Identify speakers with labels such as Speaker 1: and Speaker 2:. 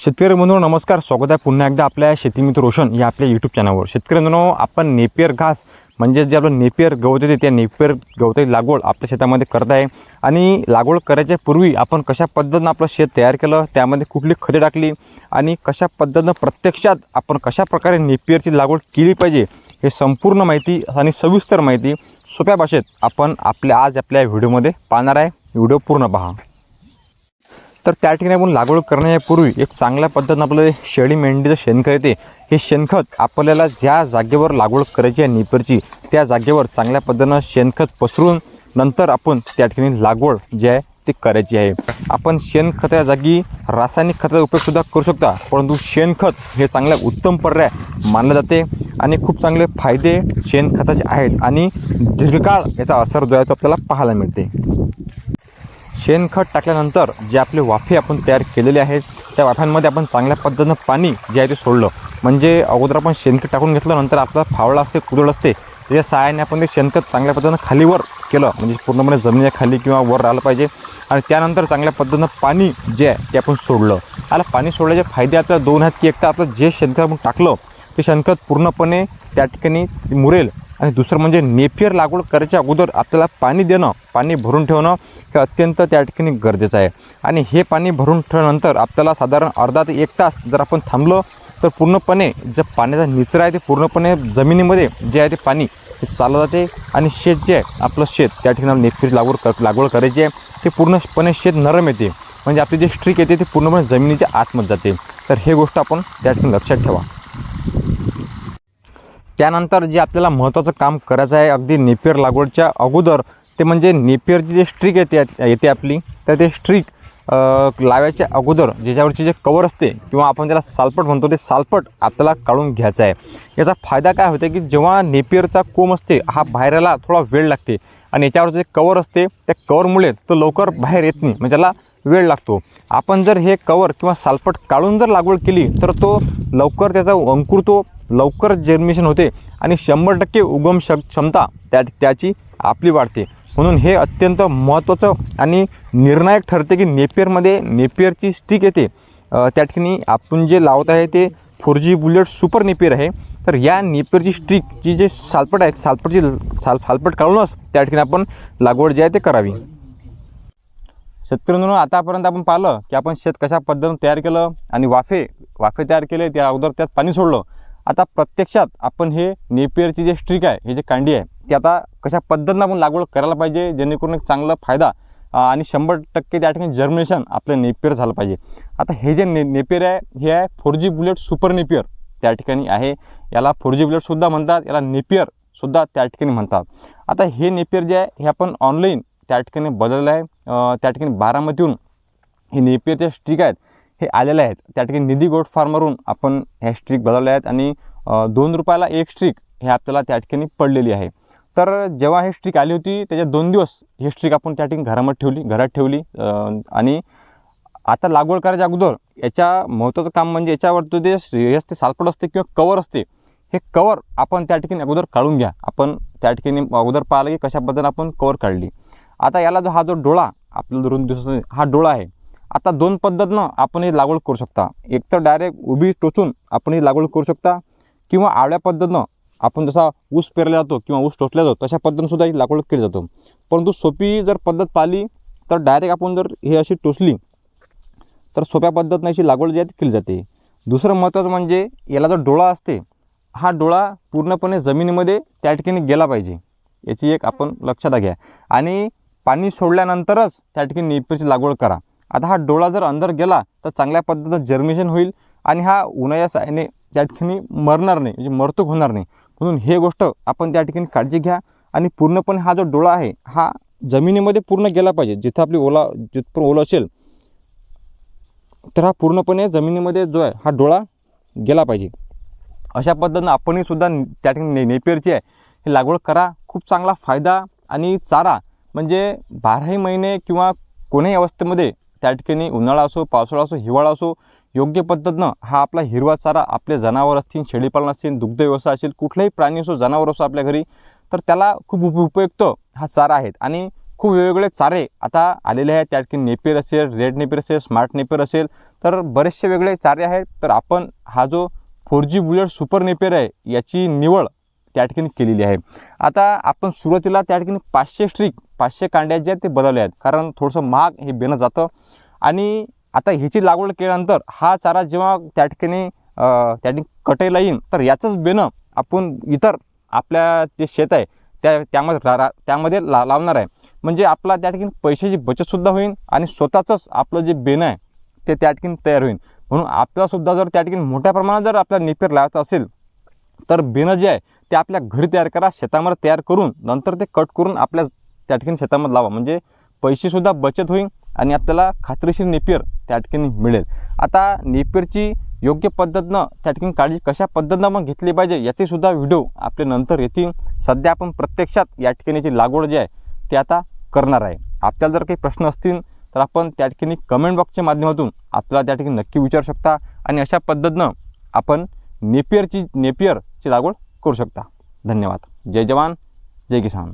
Speaker 1: शेतकरी बंधू नमस्कार. स्वागत आहे पुन्हा एकदा आपल्या शेतीमित्र रोशन या आपल्या यूट्यूब चॅनलवर शेतकरी बंधूंनो आपण नेपियर घास म्हणजे जे आपलं नेपियर गवत येते त्या नेपियर गवताची लागवड आपल्या शेतामध्ये करत आहे. आणि लागवड करायच्या पूर्वी आपण कशा पद्धतीनं आपलं शेत तयार केलं त्यामध्ये कुठली खते टाकली आणि कशा पद्धतीनं प्रत्यक्षात आपण कशा प्रकारे नेपियरची लागवड केली पाहिजे हे संपूर्ण माहिती आणि सविस्तर माहिती सोप्या भाषेत आपण आपल्या आज आपल्या व्हिडिओमध्ये पाहणार आहे. व्हिडिओ पूर्ण पहा. तर त्या ठिकाणी आपण लागवड करण्यापूर्वी एक चांगल्या पद्धतीनं आपलं शेळी मेंढीचं शेणखत येते हे शेणखत आपल्याला ज्या जागेवर लागवड करायची आहे निपरची त्या जागेवर चांगल्या पद्धतीनं शेणखत पसरून नंतर आपण त्या ठिकाणी लागवड जी आहे ती करायची आहे. आपण शेणखत या जागी रासायनिक खताचा उपयोगसुद्धा करू शकता परंतु शेणखत हे चांगल्या उत्तम पर्याय मानले जाते आणि खूप चांगले फायदे शेणखताचे आहेत आणि दीर्घकाळ याचा असर जो आहे तो आपल्याला पाहायला मिळते. शेणखत टाकल्यानंतर जे आपले वाफे आपण तयार केलेले आहेत त्या वाफ्यांमध्ये आपण चांगल्या पद्धतीनं पाणी जे आहे ते सोडलं. म्हणजे अगोदर आपण शेणखत टाकून घेतलं नंतर आपला फावळा असते कुदळ असते त्याच्या सहाय्याने आपण ते शेणखत चांगल्या पद्धतीनं खालीवर केलं. म्हणजे पूर्णपणे जमिनीच्या खाली किंवा वर राहिलं पाहिजे. आणि त्यानंतर चांगल्या पद्धतीनं पाणी जे आहे ते आपण सोडलं. आता पाणी सोडल्याचे फायदे आपल्याला दोन आहेत की एक तर आपलं जे शेणखत आपण टाकलं ते शेणखत पूर्णपणे त्या ठिकाणी मुरेल. आणि दुसरं म्हणजे नेपियर लागवड करायच्या अगोदर आपल्याला पाणी देणं पाणी भरून ठेवणं हे अत्यंत त्या ठिकाणी गरजेचं आहे. आणि हे पाणी भरून ठेवल्यानंतर आपल्याला साधारण अर्धा ते एक तास जर आपण थांबलो तर पूर्णपणे जे पाण्याचा निचरा आहे ते पूर्णपणे जमिनीमध्ये जे आहे ते पाणी ते चाललं जाते. आणि शेत जे आहे आपलं शेत त्या ठिकाणी नेपियर लागवड कर लागवड करायची आहे. ते पूर्णपणे शेत नरम येते. म्हणजे आपली जी स्ट्रीक येते ते पूर्णपणे जमिनीच्या आतमध्ये जाते. तर हे गोष्ट आपण त्या ठिकाणी लक्षात ठेवा. त्यानंतर जे आपल्याला महत्त्वाचं काम करायचं आहे अगदी नेपियर लागवडच्या अगोदर ते म्हणजे नेपियरची जे स्ट्रीक येते येते आपली तर ते स्ट्रीक लावायच्या अगोदर ज्याच्यावरची जे कवर असते किंवा आपण त्याला सालपट म्हणतो ते सालपट आपल्याला काढून घ्यायचं आहे. याचा फायदा काय होतो की जेव्हा नेपियरचा कोंब असते हा बाहेरला थोडा वेळ लागते आणि याच्यावर जे कवर असते त्या कवरमुळे तो लवकर बाहेर येत नाही म्हणजे त्याला वेळ लागतो. आपण जर हे कवर किंवा सालपट काढून जर लागवड केली तर तो लवकर त्याचा अंकुरतो लवकर जर्मिशन होते आणि शंभर टक्के उगम श क्षमता त्या त्याची आपली वाढते. म्हणून हे अत्यंत महत्त्वाचं आणि निर्णायक ठरते की नेपियरमध्ये नेपियरची स्टिक येते. त्या ठिकाणी आपण जे लावत आहे ते four G bullet super Napier आहे. तर या नेपियरची स्टिकची जे सालपट आहे सालपटची साल सालपट काढूनच त्या ठिकाणी आपण लागवड जी आहे ते करावी. शेतकऱ्यांनो आतापर्यंत आपण पाहिलं की आपण शेत कशा पद्धतीनं तयार केलं आणि वाफे वाफे तयार केले त्या अगोदर त्यात पाणी सोडलं. आता प्रत्यक्षात आपण हे नेपियरची जे स्ट्रिक आहे हे जे कांडी आहे ती आता कशा पद्धतीनं आपण लागवड करायला पाहिजे जेणेकरून एक चांगला फायदा आणि शंभर टक्के त्या ठिकाणी जर्मिनेशन आपलं नेपियर झालं पाहिजे. आता हे जे ने नेपियर आहे हे आहे four G bullet super Napier त्या ठिकाणी आहे. याला फोर जी बुलेटसुद्धा म्हणतात याला नेपियरसुद्धा त्या ठिकाणी म्हणतात. आता हे नेपियर जे आहे हे आपण ऑनलाईन त्या ठिकाणी बदललं आहे. त्या ठिकाणी बारामतीहून हे नेपियरचे स्ट्रिक आहेत हे आलेले आहेत. त्या ठिकाणी निधी गोट फार्मवरून आपण ह्या स्ट्रिक बदलल्या आहेत आणि दोन रुपयाला एक स्ट्रिक हे आपल्याला त्या ठिकाणी पडलेली आहे. तर जेव्हा हे स्ट्रिक आली होती त्याच्या दोन दिवस ही स्ट्रिक आपण त्या ठिकाणी घरामध्ये ठेवली घरात ठेवली आणि आता लागवड करायच्या अगोदर याच्या महत्त्वाचं काम म्हणजे याच्यावरती जे हे असते सालपट असते किंवा कवर असते हे कवर आपण त्या ठिकाणी अगोदर काढून घ्या. आपण त्या ठिकाणी अगोदर पाहिलं की कशा पद्धतीने आपण कवर काढली. आता याला जो हा जो डोळा आपल्याला दोन दिवसाचा हा डोळा आहे आता दोन पद्धतीनं आपण ही लागवड करू शकता. एक तर डायरेक्ट उभी टोचून आपण ही लागवड करू शकता किंवा आडव्या पद्धतीनं आपण जसा ऊस पेरला जातो किंवा ऊस टोचला जातो तशा पद्धतीनंसुद्धा ही लागवड केली जातो. परंतु सोपी जर पद्धत पाहिली तर डायरेक्ट आपण जर हे अशी टोचली तर सोप्या पद्धतीनं अशी लागवड जी आहे केली जाते. दुसरं महत्त्वाचं म्हणजे याला जो डोळा असते हा डोळा पूर्णपणे जमिनीमध्ये त्या ठिकाणी गेला पाहिजे. याची एक आपण लक्षात घ्या. आणि पाणी सोडल्यानंतरच त्या ठिकाणी नेपीची लागवड करा. आता हा डोळा जर अंदर गेला तर चांगल्या पद्धतीनं जर्मिनेशन होईल आणि हा उन्हाळ्या सायने त्या ठिकाणी मरणार नाही म्हणजे मरतूक होणार नाही. म्हणून हे गोष्ट आपण त्या ठिकाणी काळजी घ्या आणि पूर्णपणे हा जो डोळा आहे हा जमिनीमध्ये पूर्ण गेला पाहिजे. जिथं आपली ओला जिथपर्यंत ओला असेल तर हा पूर्णपणे जमिनीमध्ये जो आहे हा डोळा गेला पाहिजे. अशा पद्धतीनं आपणही सुद्धा त्या ठिकाणी ने नेपियरची आहे हे लागवड करा. खूप चांगला फायदा आणि चारा. म्हणजे बाराही महिने किंवा कोणीही अवस्थेमध्ये त्या ठिकाणी उन्हाळा असो पावसाळा असो हिवाळा असो योग्य पद्धतीनं हा आपला हिरवा चारा आपले जनावर असतील शेळीपालन असतील दुग्ध व्यवसाय असेल कुठलाही प्राणी असो जनावर असो आपल्या घरी तर त्याला खूप उप उपयुक्त हा चारा आहेत. आणि खूप वेगवेगळे चारे आता आलेले आहेत. त्या ठिकाणी नेपेर असेल रेड नेपेर असेल स्मार्ट नेपेर असेल तर बरेचसे वेगळे चारे आहेत. तर आपण हा जो four G bullet super Napier आहे याची निवड त्या ठिकाणी केलेली आहे. आता आपण सुरुवातीला त्या ठिकाणी पाचशे स्ट्रिक पाचशे कांड्या जे आहेत ते बदलल्या आहेत. कारण थोडंसं महाग हे बेणं जातं. आणि आता ह्याची लागवड केल्यानंतर हा चारा जेव्हा त्या ठिकाणी त्या ठिकाणी कटेला येईल तर याचंच बेणं आपण इतर आपल्या जे शेत आहे त्या त्यामध्ये रा- त्यामध्ये ला लावणार आहे. म्हणजे आपला त्या ठिकाणी पैशाची बचतसुद्धा होईल आणि स्वतःचंच आपलं जे बेणं आहे ते त्या ठिकाणी तयार होईल म्हणून आपल्यासुद्धा जर त्या ठिकाणी मोठ्या प्रमाणात जर आपल्याला नेपेर लावायचं असेल तर बेणं जे आहे ते आपल्या घरी तयार करा शेतामध्ये तयार करून नंतर ते कट करून आपल्या त्या ठिकाणी शेतामध्ये लावा. म्हणजे पैसेसुद्धा बचत होईल आणि आपल्याला खात्रीशीर नेपियर त्या ठिकाणी मिळेल. आता नेपियरची योग्य पद्धतीनं त्या ठिकाणी काळजी कशा पद्धतीनं मग घेतली पाहिजे याचेसुद्धा व्हिडिओ आपले नंतर येतील. सध्या आपण प्रत्यक्षात या ठिकाणीची लागवड जी आहे ते आता करणार आहे. आपल्याला जर काही प्रश्न असतील तर आपण त्या ठिकाणी कमेंट बॉक्सच्या माध्यमातून आपल्याला त्या ठिकाणी नक्की विचारू शकता आणि अशा पद्धतीनं आपण नेपियरची नेपियरची लागवड करू शकता. धन्यवाद. जय जवान जय किसान.